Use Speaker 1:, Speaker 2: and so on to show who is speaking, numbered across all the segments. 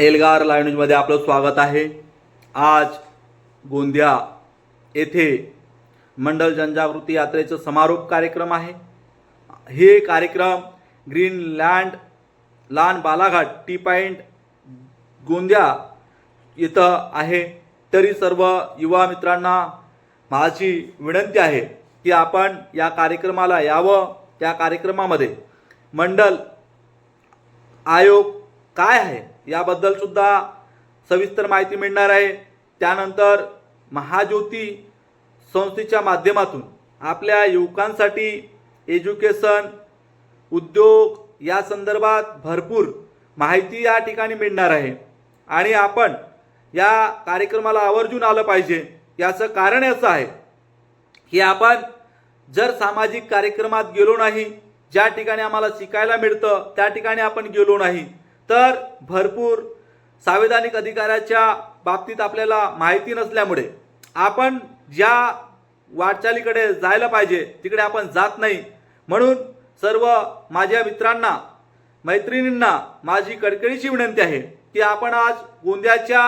Speaker 1: Elgar live न्यूजमध्ये आपलं स्वागत आहे. आज गोंदिया येथे मंडल जनजागृती यात्रेचं समारोप कार्यक्रम आहे. हे कार्यक्रम ग्रीनलँड लहान बालाघाट टी पॉईंट गोंदिया इथं आहे. तरी सर्व युवा मित्रांना माझी विनंती आहे की आपण या कार्यक्रमाला यावं. त्या कार्यक्रमामध्ये मंडल आयोग काय आहे? याबद्दल सुद्धा सविस्तर माहिती मिळणार आहे. त्यानंतर महाज्योती संस्थेच्या माध्यमातून आपल्या युवकांसाठी एज्युकेशन उद्योग या संदर्भात भरपूर माहिती या ठिकाणी मिळणार आहे. आणि आपण या कार्यक्रमाला आवर्जून आलं पाहिजे. याचं कारण असं आहे की आपण जर सामाजिक कार्यक्रमात गेलो नाही ज्या ठिकाणी आम्हाला शिकायला मिळतं त्या ठिकाणी आपण गेलो नाही तर भरपूर संवैधानिक अधिकाराच्या बाबतीत आपल्याला माहिती नसल्यामुळे आपण ज्या वाटचालीकडे जायला पाहिजे तिकडे आपण जात नाही. म्हणून सर्व माझ्या मित्रांना मैत्रिणींना माझी कडकडीची विनंती आहे की आपण आज गोंदियाच्या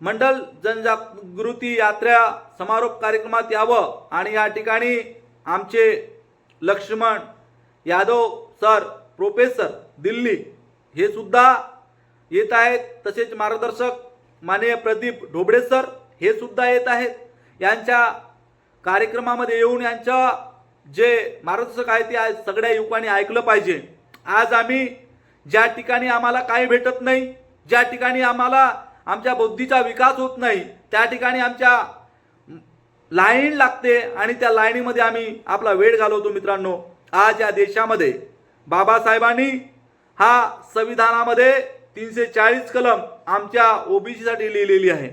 Speaker 1: मंडल जनजागृती यात्रा समारोप कार्यक्रमात यावं आणि या ठिकाणी आमचे लक्ष्मण यादव सर प्रोफेसर दिल्ली हे सुद्धा येत आहेत. तसेच मार्गदर्शक माननीय प्रदीप ढोबळे सर हे सुद्धा येत आहेत. यांच्या कार्यक्रमामध्ये येऊन यांच्या जे मार्गदर्शक आहे ते आज सगळ्या युवकांनी ऐकलं पाहिजे. आज आम्ही ज्या ठिकाणी आम्हाला काही भेटत नाही ज्या ठिकाणी आम्हाला आमच्या बुद्धीचा विकास होत नाही त्या ठिकाणी आमच्या लाईन लागते आणि त्या लाईनीमध्ये आम्ही आपला वेळ घालवतो मित्रांनो. आज या देशामध्ये बाबासाहेबांनी हा संविधानामध्ये तीनशे चाळीस कलम आमच्या ओबीसी साठी लिहिलेली आहे.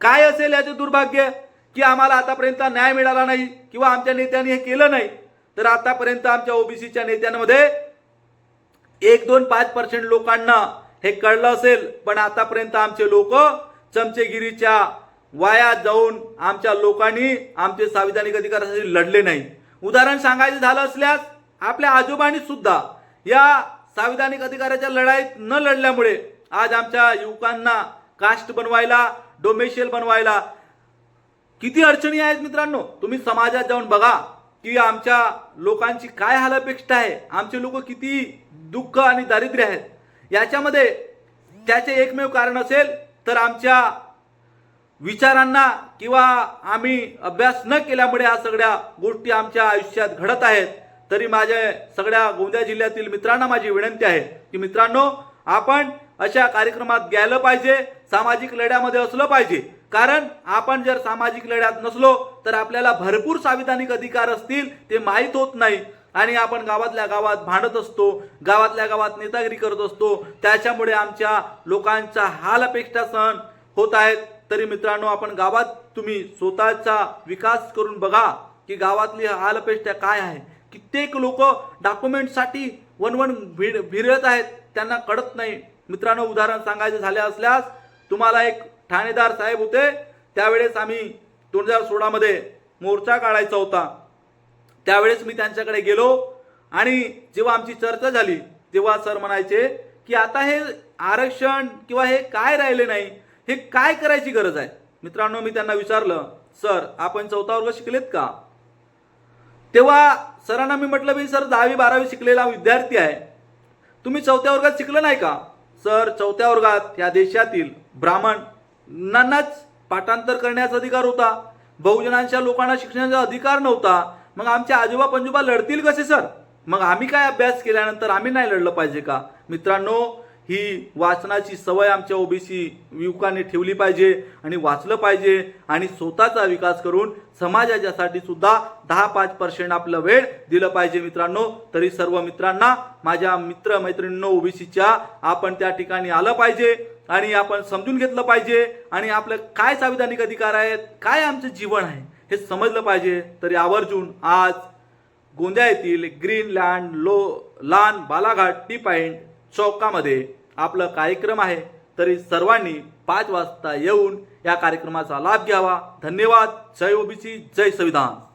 Speaker 1: काय असेल याचे दुर्भाग्य? की आम्हाला आतापर्यंत न्याय मिळाला नाही किंवा आमच्या नेत्यांनी हे केलं नाही तर आतापर्यंत आमच्या ओबीसीच्या नेत्यांमध्ये एक दोन पाच पर्सेंट लोकांना हे कळलं असेल पण आतापर्यंत आमचे लोक चमचेगिरीच्या वाया जाऊन आमच्या लोकांनी आमचे संविधानिक अधिकारासाठी लढले नाही. उदाहरण सांगायचं झालं असल्यास आपल्या आजोबांनी सुद्धा या संविधानिक अधिकाराच्या लढाईत न लढल्यामुळे आज आमच्या युवकांना कास्ट बनवायला डोमेशियल बनवायला किती अडचणी आहेत मित्रांनो? तुम्ही समाजात जाऊन बघा की आमच्या लोकांची काय हालअपेक्षा आहे. आमचे लोक किती दुःख आणि दारिद्र्य आहेत. याच्यामध्ये त्याचे एकमेव कारण असेल तर आमच्या विचारांना किंवा आम्ही अभ्यास न केल्यामुळे ह्या सगळ्या गोष्टी आमच्या आयुष्यात घडत आहेत. तरी माझ्या सगळ्या गोंदिया जिल्ह्यातील मित्रांना माझी विनंती आहे की मित्रांनो आपण अशा कार्यक्रमात गेलं पाहिजे सामाजिक लढ्यामध्ये असलं पाहिजे. कारण आपण जर सामाजिक लढ्यात नसलो तर आपल्याला भरपूर संविधानिक अधिकार असतील ते माहीत होत नाही. आणि आपण गावातल्या गावात भांडत असतो गावातल्या गावात नेतागिरी करत असतो त्याच्यामुळे आमच्या लोकांच्या हाल अपेक्षा सहन होत आहेत. तरी मित्रांनो आपण गावात तुम्ही स्वतःचा विकास करून बघा की गावातली हाल अपेक्षा काय आहे. कित्येक लोक डॉक्युमेंटसाठी वन वन भिड भिरत आहेत त्यांना कळत नाही. मित्रांनो उदाहरण सांगायचं झाले असल्यास तुम्हाला एक ठाणेदार साहेब होते. त्यावेळेस आम्ही दोन हजार सोळामध्ये मोर्चा काढायचा होता. त्यावेळेस मी त्यांच्याकडे गेलो आणि जेव्हा आमची चर्चा झाली तेव्हा सर म्हणायचे की आता हे आरक्षण किंवा हे काय राहिले नाही हे काय करायची गरज आहे? मित्रांनो मी त्यांना विचारलं सर आपण चौथा वर्ग शिकलेत का? तेव्हा सरांना मी म्हटलं मी सर दहावी बारावी शिकलेला विद्यार्थी आहे. तुम्ही चौथ्या वर्गात शिकलं नाही का? सर चौथ्या वर्गात या देशातील ब्राह्मणांनाच पाठांतर करण्याचा अधिकार होता. बहुजनांच्या लोकांना शिक्षणाचा अधिकार नव्हता. मग आमचे आजोबा पंजोबा लढतील कसे सर? मग आम्ही काय अभ्यास केल्यानंतर आम्ही नाही लढलं पाहिजे का? मित्रांनो ही वाचनाची सवय आमच्या ओबीसी युवकांनी ठेवली पाहिजे आणि वाचलं पाहिजे आणि स्वतःचा विकास करून समाजाच्यासाठी सुद्धा दहा पाच पर्सेंट आपलं वेळ दिलं पाहिजे मित्रांनो. तरी सर्व मित्रांना माझ्या मित्र मैत्रिणींनो ओबीसीच्या आपण त्या ठिकाणी आलं पाहिजे आणि आपण समजून घेतलं पाहिजे आणि आपलं काय संविधानिक अधिकार आहेत काय आमचं जीवन आहे हे समजलं पाहिजे. तरी आवर्जून आज गोंदिया येथील Greenland lawn Balaghat T point चौकामध्ये आपलं कार्यक्रम आहे. तरी सर्वांनी पाच वाजता येऊन या कार्यक्रमाचा लाभ घ्यावा. धन्यवाद. जय ओबीसी. जय संविधान.